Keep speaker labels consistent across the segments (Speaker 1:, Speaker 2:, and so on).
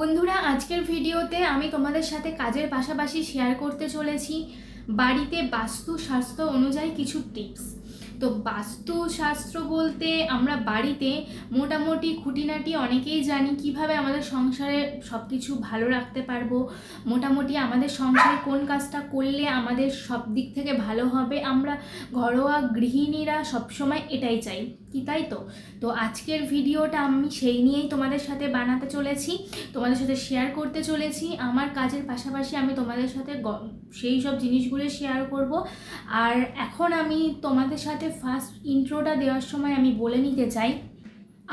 Speaker 1: বন্ধুরা, আজকের ভিডিওতে আমি তোমাদের সাথে কাজের পাশাপাশি শেয়ার করতে চলেছি বাড়িতে বাস্তু স্বাস্থ্য অনুযায়ী কিছু টিপস তো বাস্তুশাস্ত্র বলতে আমরা বাড়িতে মোটামুটি খুঁটিনাটি অনেকেই জানি কীভাবে আমাদের সংসারে সব কিছু ভালো রাখতে পারব, মোটামুটি আমাদের সংসারে কোন কাজটা করলে আমাদের সব দিক থেকে ভালো হবে, আমরা ঘরোয়া গৃহিণীরা সবসময় এটাই চাই। কি তাই তো? তো আজকের ভিডিওটা আমি সেই নিয়েই তোমাদের সাথে বানাতে চলেছি, তোমাদের সাথে শেয়ার করতে চলেছি। আমার কাজের পাশাপাশি আমি তোমাদের সাথে সেই সব জিনিসগুলো শেয়ার করব। আর এখন আমি তোমাদের সাথে ফার্স্ট ইন্ট্রোটা দেওয়ার সময় আমি বলে নিতে চাই,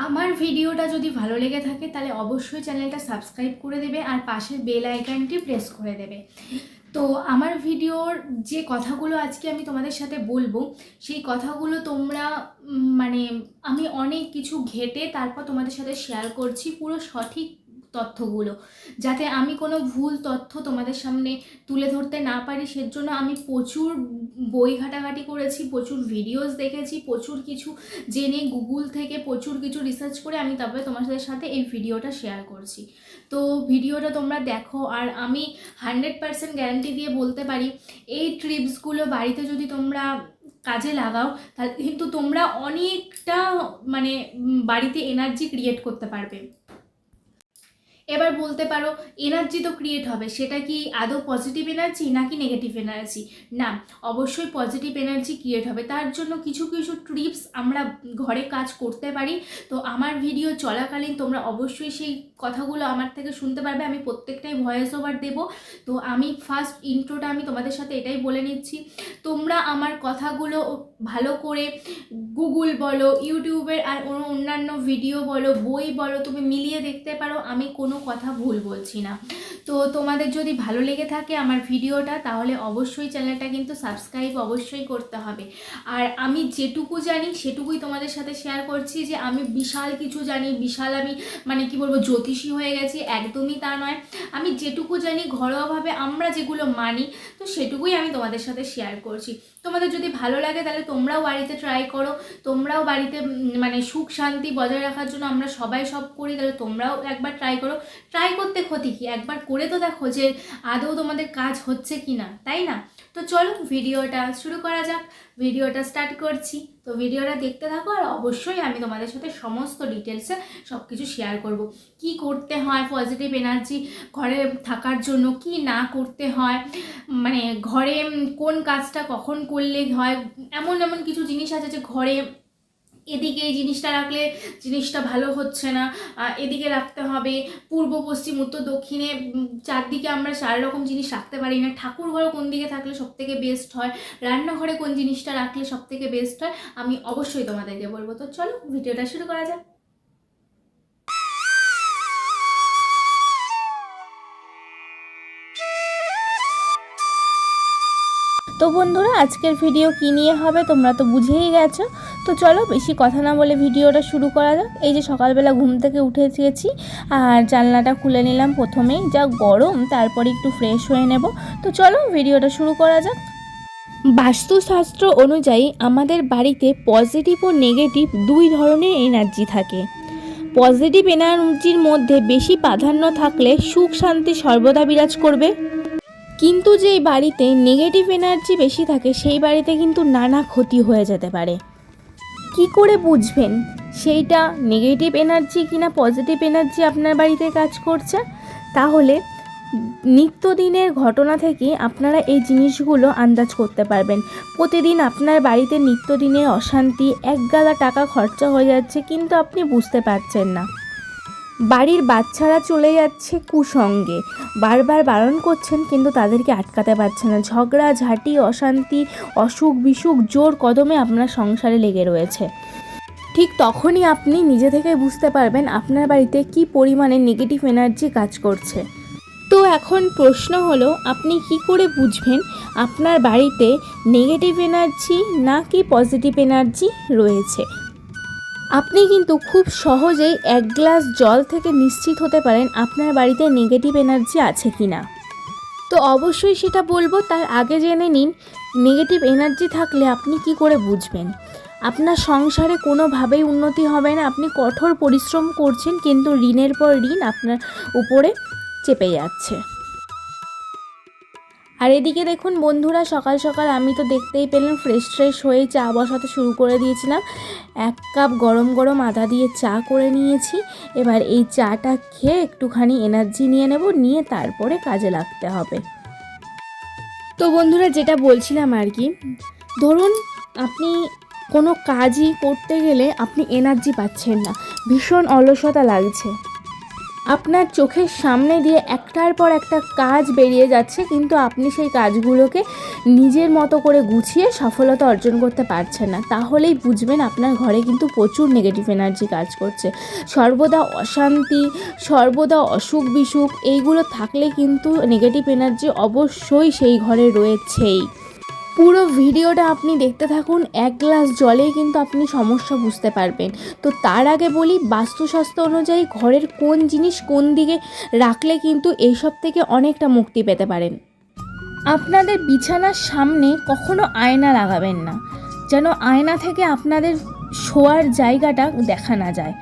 Speaker 1: আমার ভিডিওটা যদি ভালো লেগে থাকে তাহলে অবশ্যই চ্যানেলটা সাবস্ক্রাইব করে দেবে আর পাশের বেল আইকনটি প্রেস করে দেবে। তো আমার ভিডিওর যে কথাগুলো আজকে আমি তোমাদের সাথে বলব, সেই কথাগুলো তোমরা মানে আমি অনেক কিছু ঘেটে তারপর তোমাদের সাথে শেয়ার করছি, পুরো সঠিক তথ্যগুলো। যাতে আমি কোনো ভুল তথ্য তোমাদের সামনে তুলে ধরতে না পারি, সেজন্য আমি প্রচুর বই ঘাটাঘাটি করেছি, প্রচুর ভিডিওস দেখেছি, প্রচুর কিছু জেনে গুগল থেকে প্রচুর কিছু রিসার্চ করে আমি তারপরে তোমাদের সাথে এই ভিডিওটা শেয়ার করছি। তো ভিডিওটা তোমরা দেখো, আর আমি হান্ড্রেড পার্সেন্ট গ্যারান্টি দিয়ে বলতে পারি, এই ট্রিপসগুলো বাড়িতে যদি তোমরা কাজে লাগাও, তাহলে কিন্তু তোমরা অনেকটা মানে বাড়িতে এনার্জি ক্রিয়েট করতে পারবে। এবার বলতে পারো এনার্জি তো ক্রিয়েট হবে, সেটা কি আদৌ পজিটিভ এনার্জি নাকি নেগেটিভ এনার্জি না, অবশ্যই পজিটিভ এনার্জি ক্রিয়েট হবে। তার জন্য কিছু কিছু ট্রিপস আমরা ঘরে কাজ করতে পারি। তো আমার ভিডিও চলাকালীন তোমরা অবশ্যই সেই কথাগুলো আমার থেকে শুনতে পারবে, আমি প্রত্যেকটাই ভয়েস ওভার দেবো। তো আমি ফার্স্ট ইন্ট্রোটা আমি তোমাদের সাথে এটাই বলে নিচ্ছি। তোমরা আমার কথাগুলো ভালো করে গুগল বলো ইউটিউবের আর অন্য- অন্যান্য ভিডিও বলো, বই বলো, তুমি মিলিয়ে দেখতে পারো, আমি কোনো কথা ভুল বলছি না। তো তোমাদের যদি ভালো লেগে থাকে আমার ভিডিওটা, তাহলে অবশ্যই চ্যানেলটা কিন্তু সাবস্ক্রাইব অবশ্যই করতে হবে। আর আমি যেটুকু জানি, সেটুকুই তোমাদের সাথে শেয়ার করছি যে আমি বিশাল কিছু জানি, বিশাল আমি মানে কি বলব জ্যোতিষী হয়ে গেছি, একদমই তা নয়। আমি যেটুকু জানি, ঘরোয়াভাবে আমরা যেগুলো মানি, তো সেটুকুই আমি তোমাদের সাথে শেয়ার করছি। তোমাদের যদি ভালো লাগে, তাহলে তোমরাও বাড়িতে ট্রাই করো। তোমরাও বাড়িতে মানে সুখ শান্তি বজায় রাখার জন্য আমরা সবাই সব করি, তাহলে তোমরাও একবার ট্রাই করো। ট্রাই করতে ক্ষতি কি? একবার করে তো দেখো যে আদৌ তোমাদের কাজ হচ্ছে কি না তাই না? তো চলো ভিডিওটা শুরু করা যাক। ভিডিওটা স্টার্ট করছি। তো ভিডিওটা দেখতে থাকো আর অবশ্যই আমি তোমাদের সাথে সমস্ত ডিটেলসে সব কিছু শেয়ার করব। কি করতে হয় পজিটিভ এনার্জি ঘরে থাকার জন্য? কি না করতে হয়? মানে ঘরে কোন কাজটা কখন করলে হয়? এমন এমন কিছু জিনিস আছে যে ঘরে এদিকে এই জিনিসটা রাখলে জিনিসটা ভালো হচ্ছে না। এদিকে রাখতে হবে পূর্ব, পশ্চিম, উত্তর, দক্ষিণে। চারদিকে আমরা চার রকম জিনিস রাখতে পারি না। ঠাকুর ঘর কোন দিকে থাকলে সব থেকে বেস্ট হয়? রান্নাঘরে কোন জিনিসটা রাখলে সব থেকে বেস্ট হয়? আমি অবশ্যই তোমাদেরকে বলব। তো চলো, ভিডিওটা শুরু করা যাক।
Speaker 2: তো বন্ধুরা, আজকের ভিডিও কী নিয়ে হবে তোমরা তো বুঝেই গেছো। তো চলো বেশি কথা না বলে ভিডিওটা শুরু করা যাক। এই যে সকালবেলা ঘুম থেকে উঠে গেছি আর জানলাটা খুলে নিলাম প্রথমেই। যা গরম, তারপরে একটু ফ্রেশ হয়ে নেব। তো চলো ভিডিওটা শুরু করা যাক। বাস্তুশাস্ত্র অনুযায়ী আমাদের বাড়িতে পজিটিভ ও নেগেটিভ দুই ধরনের এনার্জি থাকে। পজিটিভ এনার্জির মধ্যে বেশি প্রাধান্য থাকলে সুখ শান্তি সর্বদা বিরাজ করবে। কিন্তু যেই বাড়িতে নেগেটিভ এনার্জি বেশি থাকে, সেই বাড়িতে কিন্তু নানা ক্ষতি হয়ে যেতে পারে। কি করে বুঝবেন? সেইটা নেগেটিভ এনার্জি কিনা পজিটিভ এনার্জি আপনার বাড়িতে কাজ করছে? তাহলে নিত্যদিনের ঘটনা থেকে আপনারা এই জিনিসগুলো আন্দাজ করতে পারবেন। প্রতিদিন আপনার বাড়িতে নিত্যদিনের অশান্তি, একগাদা টাকা খরচা হয়ে যাচ্ছে, কিন্তু আপনি বুঝতে পারছেন না। বাড়ির বাচ্চারা চলে যাচ্ছে কুসঙ্গে বারবার বারণ করছেন, কিন্তু তাদেরকে আটকাতে পারছে না। ঝগড়া, ঝাঁটি, অশান্তি, অসুখ, বিসুখ, জোর কদমে আপনার সংসারে লেগে রয়েছে। ঠিক তখনই আপনি নিজে থেকে বুঝতে পারবেন আপনার বাড়িতে কি পরিমাণে নেগেটিভ এনার্জি কাজ করছে। তো এখন প্রশ্ন হলো, আপনি কি করে বুঝবেন আপনার বাড়িতে নেগেটিভ এনার্জি নাকি পজিটিভ এনার্জি রয়েছে? আপনি কিন্তু খুব সহজেই এক গ্লাস জল থেকে নিশ্চিত হতে পারেন আপনার বাড়িতে নেগেটিভ এনার্জি আছে কি না তো অবশ্যই সেটা বলব, তার আগে জেনে নিন নেগেটিভ এনার্জি থাকলে আপনি কি করে বুঝবেন?
Speaker 1: আপনার সংসারে কোনোভাবেই উন্নতি হবে না, আপনি কঠোর পরিশ্রম করছেন, কিন্তু ঋণের পর ঋণ আপনার উপরে চেপে যাচ্ছে। আর এদিকে দেখুন, বন্ধুরা, সকাল সকাল আমি তো দেখতেই পেলাম ফ্রেশ ফ্রেশ হয়ে চা বসাতে শুরু করে দিয়েছিলাম। এক কাপ গরম গরম আদা দিয়ে চা করে নিয়েছি। এবার এই চাটা খেয়ে একটুখানি এনার্জি নিয়ে নেব, নিয়ে তারপরে কাজে লাগতে হবে। তো বন্ধুরা, যেটা বলছিলাম আর কি, ধরুন আপনি কোনো কাজই করতে গেলে আপনি এনার্জি পাচ্ছেন না, ভীষণ অলসতা লাগছে। আপনার চোখের সামনে দিয়ে একটার পর একটা কাজ বেরিয়ে যাচ্ছে, কিন্তু আপনি সেই কাজগুলোকে নিজের মতো করে গুছিয়ে সফলতা অর্জন করতে পারছেন না। তাহলেই বুঝবেন আপনার ঘরে কিন্তু প্রচুর নেগেটিভ এনার্জি কাজ করছে। সর্বদা অশান্তি, সর্বদা অসুখ বিসুখ, এইগুলো থাকলে কিন্তু নেগেটিভ এনার্জি অবশ্যই সেই ঘরে রয়েছেই। পুরো ভিডিওটা আপনি দেখতে থাকুন, এক গ্লাস জলেই কিন্তু আপনি সমস্যা বুঝতে পারবেন। তো তার আগে বলি বাস্তুশাস্ত্র অনুযায়ী ঘরের কোন জিনিস কোন দিকে রাখলে কিন্তু এইসব থেকে অনেকটা মুক্তি পেতে পারেন। আপনাদের বিছানার সামনে কখনো আয়না লাগাবেন না, যেন আয়না থেকে আপনাদের শোয়ার জায়গাটা দেখা না যায়।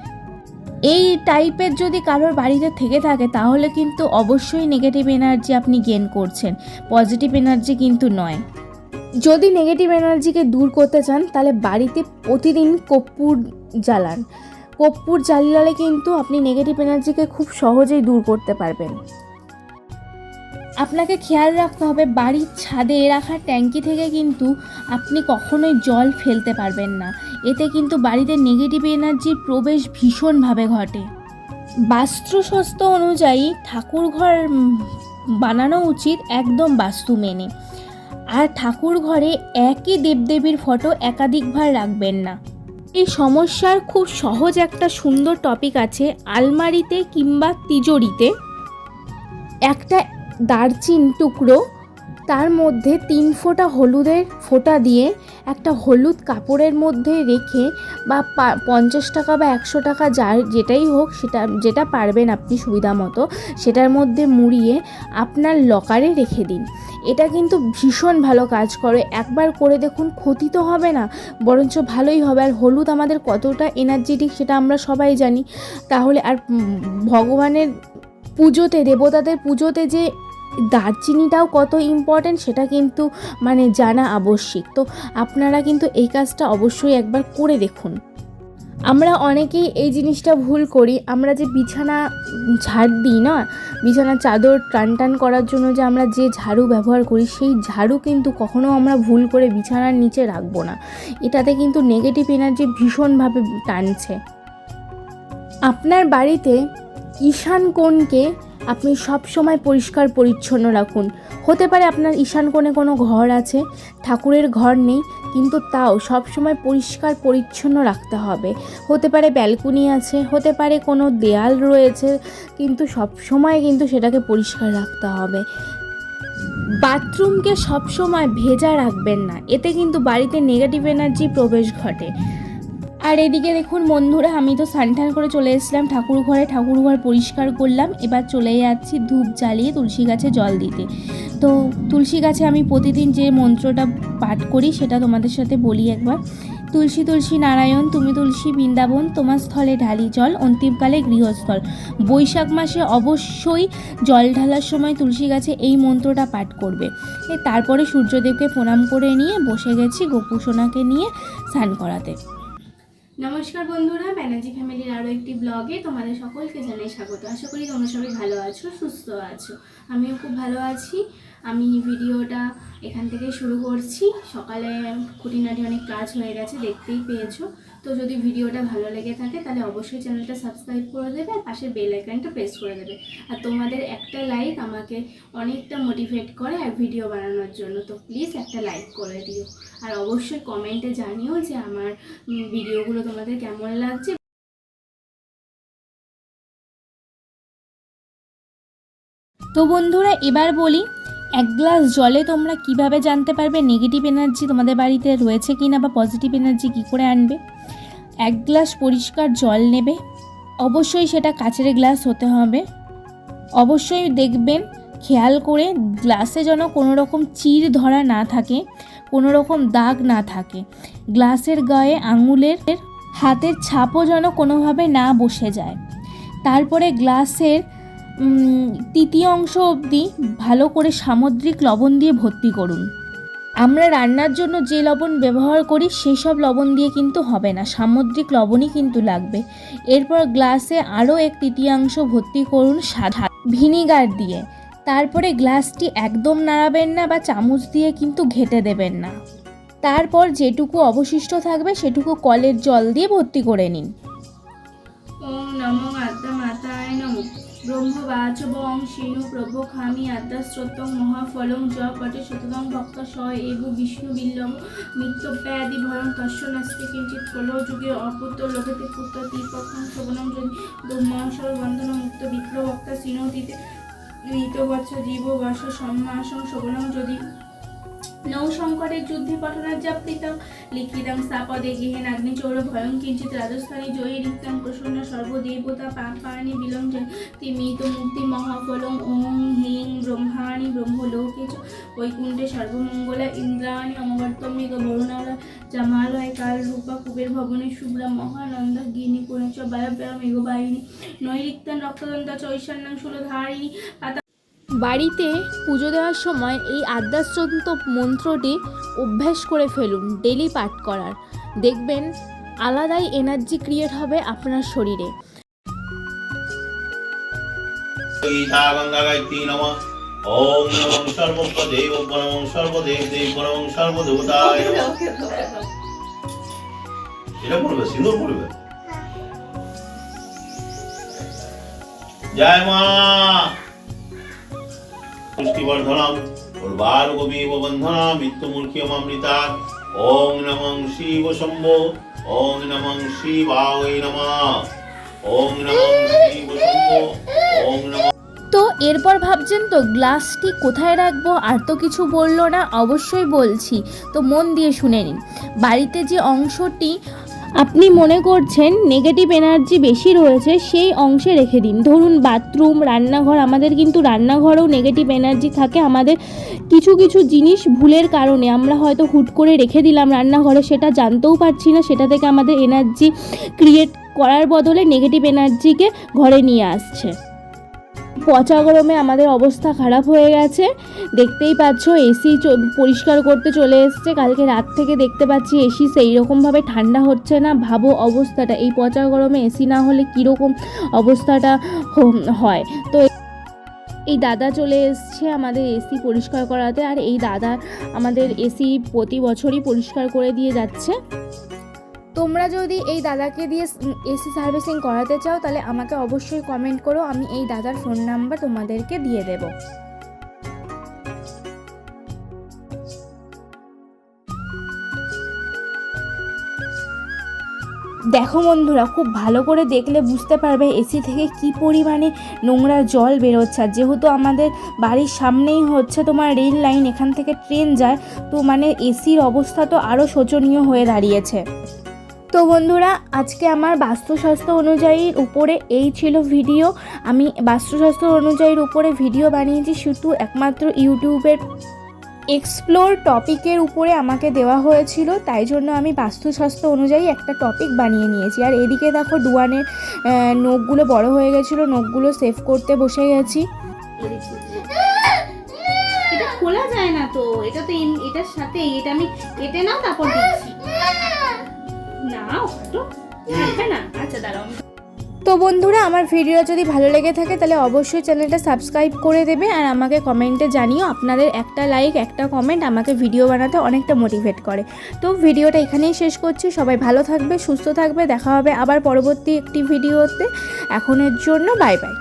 Speaker 1: এই টাইপের যদি কারোর বাড়িতে থেকে থাকে, তাহলে কিন্তু অবশ্যই নেগেটিভ এনার্জি আপনি গেন করছেন। পজিটিভ এনার্জি কিন্তু নয়। যদি নেগেটিভ এনার্জিকে দূর করতে চান, তাহলে বাড়িতে প্রতিদিন কর্পূর জ্বালান। কর্পূর জ্বালালে কিন্তু আপনি নেগেটিভ এনার্জিকে খুব সহজেই দূর করতে পারবেন। আপনাকে খেয়াল রাখতে হবে, বাড়ির ছাদে রাখা ট্যাঙ্কি থেকে কিন্তু আপনি কখনোই জল ফেলতে পারবেন না। এতে কিন্তু বাড়িতে নেগেটিভ এনার্জির প্রবেশ ভীষণভাবে ঘটে। বাস্তুশস্ত্র অনুযায়ী ঠাকুর ঘর বানানো উচিত একদম বাস্তু মেনে। আর ঠাকুর ঘরে একই দেবদেবীর ফটো একাধিকবার রাখবেন না। এই সমস্যার খুব সহজ একটা সুন্দর টপিক আছে আলমারিতে কিংবা তিজোরিতে। একটা দারচিন টুকরো তার মধ্যে তিন ফোঁটা হলুদের ফোঁটা দিয়ে একটা হলুদ কাপড়ের মধ্যে রেখে বা পঞ্চাশ টাকা বা একশো টাকা যার যেটাই হোক সেটা, যেটা পারবেন আপনি সুবিধা মতো, সেটার মধ্যে মুড়িয়ে আপনার লকারে রেখে দিন। এটা কিন্তু ভীষণ ভালো কাজ করে। একবার করে দেখুন, ক্ষতি তো হবে না, বরঞ্চ ভালোই হবে। আর হলুদ আমাদের কতটা এনার্জেটিক সেটা আমরা সবাই জানি। তাহলে আর ভগবানের পুজোতে, দেবতাদের পুজোতে যে দারচিনিটাও কত ইম্পর্ট্যান্ট সেটা কিন্তু মানে জানা আবশ্যিক। তো আপনারা কিন্তু এই কাজটা অবশ্যই একবার করে দেখুন। আমরা অনেকেই এই জিনিসটা ভুল করি। আমরা যে বিছানা ঝাড় দিই না, বিছানা চাদর টান টান করার জন্য যে আমরা যে ঝাড়ু ব্যবহার করি, সেই ঝাড়ু কিন্তু কখনো আমরা ভুল করে বিছানার নিচে রাখব না। এটাতে কিন্তু নেগেটিভ এনার্জি ভীষণভাবে টানছে। আপনার বাড়িতে ঈশান কোণকে আপনি সব সময় পরিষ্কার, পরিচ্ছন্ন রাখুন। হতে পারে আপনার ঈশান কোণে কোনো ঘর আছে, ঠাকুরের ঘর নেই, কিন্তু তাও সব সময় পরিষ্কার, পরিচ্ছন্ন রাখতে হবে। হতে পারে ব্যালকনি আছে, হতে পারে কোনো দেয়াল রয়েছে, কিন্তু সব সময় কিন্তু সেটাকে পরিষ্কার রাখতে হবে। বাথরুমকে সব সময় ভেজা রাখবেন না, এতে কিন্তু বাড়িতে নেগেটিভ এনার্জি প্রবেশ ঘটে। আর এদিকে দেখুন বন্ধুরা, আমি তো স্নান করে চলে এসেছিলাম ঠাকুর ঘরে। ঠাকুর ঘর পরিষ্কার করলাম, এবার চলে যাচ্ছি ধূপ জ্বালিয়ে তুলসী গাছে জল দিতে। তো তুলসী গাছে আমি প্রতিদিন যে মন্ত্রটা পাঠ করি, সেটা তোমাদের সাথে বলি একবার। তুলসী তুলসী নারায়ণ, তুমি তুলসী বৃন্দাবন, তোমার স্থলে ঢালি জল, অন্তিমকালে গৃহস্থল। বৈশাখ মাসে অবশ্যই জল ঢালার সময় তুলসী গাছে এই মন্ত্রটা পাঠ করবে। তারপরে সূর্যদেবকে প্রণাম করে নিয়ে বসে গেছি গোপুসোনাকে নিয়ে স্নান করাতে।
Speaker 3: নমস্কার বন্ধুরা ব্যানার্জি ফ্যামিলির আরও একটি ব্লগে তোমাদের সকলকে জানাই স্বাগত। আশা করি তোমরা সবাই ভালো আছো, সুস্থ আছো। আমিও খুব ভালো আছি। আমি ভিডিওটা এখান থেকে শুরু করছি। সকালে খুঁটিনাটি অনেক কাজ হয়ে গেছে, দেখতেই পেয়েছ। তো যদি ভিডিওটা ভালো লেগে থাকে, তাহলে অবশ্যই চ্যানেলটা সাবস্ক্রাইব করে দেবে আর পাশের বেল আইকনটা প্রেস করে দেবে। আর তোমাদের একটা লাইক আমাকে অনেকটা মোটিভেট করে আর ভিডিও বানানোর জন্য, তো প্লিজ একটা লাইক করে দিও। আর অবশ্যই কমেন্টে জানিও যে আমার ভিডিওগুলো তোমাদের কেমন লাগছে।
Speaker 1: তো বন্ধুরা, এবার বলি এক গ্লাস জলে তোমরা কীভাবে জানতে পারবে নেগেটিভ এনার্জি তোমাদের বাড়িতে রয়েছে কি না বা পজিটিভ এনার্জি কী করে আনবে? এক গ্লাস পরিষ্কার জল নেবে। অবশ্যই সেটা কাচের গ্লাস হতে হবে। অবশ্যই দেখবেন, খেয়াল করে গ্লাসে যেন কোনো রকম চির ধরা না থাকে, কোনো রকম দাগ না থাকে। গ্লাসের গায়ে আঙুলের হাতের ছাপও যেন কোনোভাবে না বসে যায়। তারপরে গ্লাসের তৃতীয় অংশ অবধি ভালো করে সামুদ্রিক লবণ দিয়ে ভর্তি করুন। আমরা রান্নার জন্য যে লবণ ব্যবহার করি সেই সব লবণ দিয়ে কিন্তু হবে না। সামুদ্রিক লবণই কিন্তু লাগবে। এরপর গ্লাসে আরও এক তৃতীয়াংশ ভর্তি করুন সাদা ভিনিগার দিয়ে। তারপরে গ্লাসটি একদম নাড়াবেন না বা চামচ দিয়ে কিন্তু ঘেটে দেবেন না। তারপর যেটুকু অবশিষ্ট থাকবে, সেটুকু কলের জল দিয়ে ভর্তি করে নিন।
Speaker 3: ব্রহ্মবাচ বং শিনু প্রভু খামি আত্মা মহাফলং জ পটে শতদং ভক্ত স এব বিষ্ণু বিল্লম মৃত্যপ্যাদি ভয়ং তস্য নাস্তি কিঞ্চিত কলো যুগে অপুত্র লোকেতে পুত্র দীপক্ষণ শোভনং যদি ব্রহ্মাসর বন্ধন মুক্ত বিপ্লব শিনু দিতে মৃত বৎস জীব বর্ষ সম্মাসং শোভনং যদি নৌ শঙ্করের যুদ্ধে পঠনার্যাপ্তিতং লিখিতং স্থাপদে গৃহেন অগ্নিচৌর ভয়ং কিঞ্চিত রাজস্থানী জয়ী রিক্তং প্রসন্ন সর্বদেবতা পাপানি বিলঞ্জন তিমিত মুক্তি মহাফলং ওং হিং ব্রহ্মাণি ব্রহ্মলোকে বৈকুণ্ঠে সর্বমঙ্গলা ইন্দ্রাণী অমবর্তমিক বরুণালয় জামালয় কাল রূপা কুবের ভবনে শুভ্রা মহানন্দ গিনি কোণে চ বায়ব্যয় মেঘবাহিনী। নৈরিক্তান রক্তদন্ত চৈশান্যাং সুলধারিণী
Speaker 1: বাড়িতে পুজো দেওয়ার সময় এই আদ্যাশ্রন্ত মন্ত্রটি অভ্যাস করে ফেলুন ডেলি পাঠ করার। দেখবেন আলাদাই এনার্জি ক্রিয়েট হবে আপনার শরীরে।
Speaker 4: গীতা গঙ্গা গায়ত্রী নম। ওম নমঃ সর্বদেব নমঃ সর্বদেব দেব নমঃ। সর্বদেবতায় এটা পড়বে সিঁদুর পড়বে? জয় মা! পুষ্টিবর্ধনম উর্বার গোবীব বন্ধনা মৃত্যুমূর্খিয়মৃতা ওং নমঃ শিব শম্ভো, ওং নমঃ শিবায় নমঃ। ওং নমঃ শিব শম্ভো, ওং নমঃ।
Speaker 1: তো এরপর ভাবছেন তো গ্লাসটি কোথায় রাখব? আর তো কিছু বলল না, অবশ্যই বলছি। তো মন দিয়ে শুনে নিন। বাড়িতে যে অংশটি আপনি মনে করছেন নেগেটিভ এনার্জি বেশি রয়েছে, সেই অংশে রেখে দিন। ধরুন বাথরুম রান্নাঘর, আমাদের কিন্তু রান্নাঘরেও নেগেটিভ এনার্জি থাকে। আমাদের কিছু কিছু জিনিস ভুলের কারণে আমরা হয়তো হুট করে রেখে দিলাম রান্নাঘরে, সেটা জানতেও পারছি না। সেটা থেকে আমাদের এনার্জি ক্রিয়েট করার বদলে নেগেটিভ এনার্জিকে ঘরে নিয়ে আসছে। পচা গরমে আমাদের অবস্থা খারাপ হয়ে গেছে। দেখতেই পাচ্ছ এসি পরিষ্কার করতে চলে এসছে। কালকে রাত থেকে দেখতে পাচ্ছি এসি সেই রকমভাবে ঠান্ডা হচ্ছে না। ভাবো অবস্থাটা, এই পচা গরমে এসি না হলে কীরকম অবস্থাটা হয়। তো এই দাদা চলে এসছে আমাদের এসি পরিষ্কার করাতে। আর এই দাদা আমাদের এসি প্রতি বছরই পরিষ্কার করে দিয়ে যাচ্ছে। তোমরা যদি এই দাদাকে দিয়ে এসি সার্ভিসিং করাতে চাও, তাহলে আমাকে অবশ্যই কমেন্ট করো, আমি এই দাদার ফোন নাম্বার তোমাদেরকে দিয়ে দেব। দেখো বন্ধুরা, খুব ভালো করে দেখলে বুঝতে পারবে এসি থেকে কি পরিমাণে নোংরা জল বেরোচ্ছে। আর যেহেতু আমাদের বাড়ির সামনেই হচ্ছে তোমার রেল লাইন এখান থেকে ট্রেন যায়, তো মানে এসির অবস্থা তো আরও শোচনীয় হয়ে দাঁড়িয়েছে। তো বন্ধুরা, আজকে আমার বাস্তুস্বাস্থ্য অনুযায়ী উপরে এই ছিল ভিডিও। আমি বাস্তুস্বাস্থ্য অনুযায়ীর উপরে ভিডিও বানিয়েছি, শুধু একমাত্র ইউটিউবের এক্সপ্লোর টপিকের উপরে আমাকে দেওয়া হয়েছিল। তাই জন্য আমি বাস্তুস্বাস্থ্য অনুযায়ী একটা টপিক বানিয়ে নিয়েছি। আর এদিকে দেখো ডুয়ানের নখগুলো বড় হয়ে গেছিল, নখগুলো সেভ করতে বসে গেছি।
Speaker 3: এটা খোলা যায় না তো, এটা তো এটার সাথে, এটা আমি কেটে নাও, তারপর দিচ্ছি আচ্ছা
Speaker 1: তো বন্ধুরা, আমার ভিডিও যদি ভালো লেগে থাকে, তাহলে অবশ্যই চ্যানেলটা সাবস্ক্রাইব করে দেবে আর আমাকে কমেন্টে জানিও আপনাদের একটা লাইক একটা কমেন্ট আমাকে ভিডিও বানাতে অনেকটা মোটিভেট করে। তো ভিডিওটা এখানেই শেষ করছি। সবাই ভালো থাকবে, সুস্থ থাকবে। দেখা হবে আবার পরবর্তী একটি ভিডিওতে। এখনের জন্য বাই বাই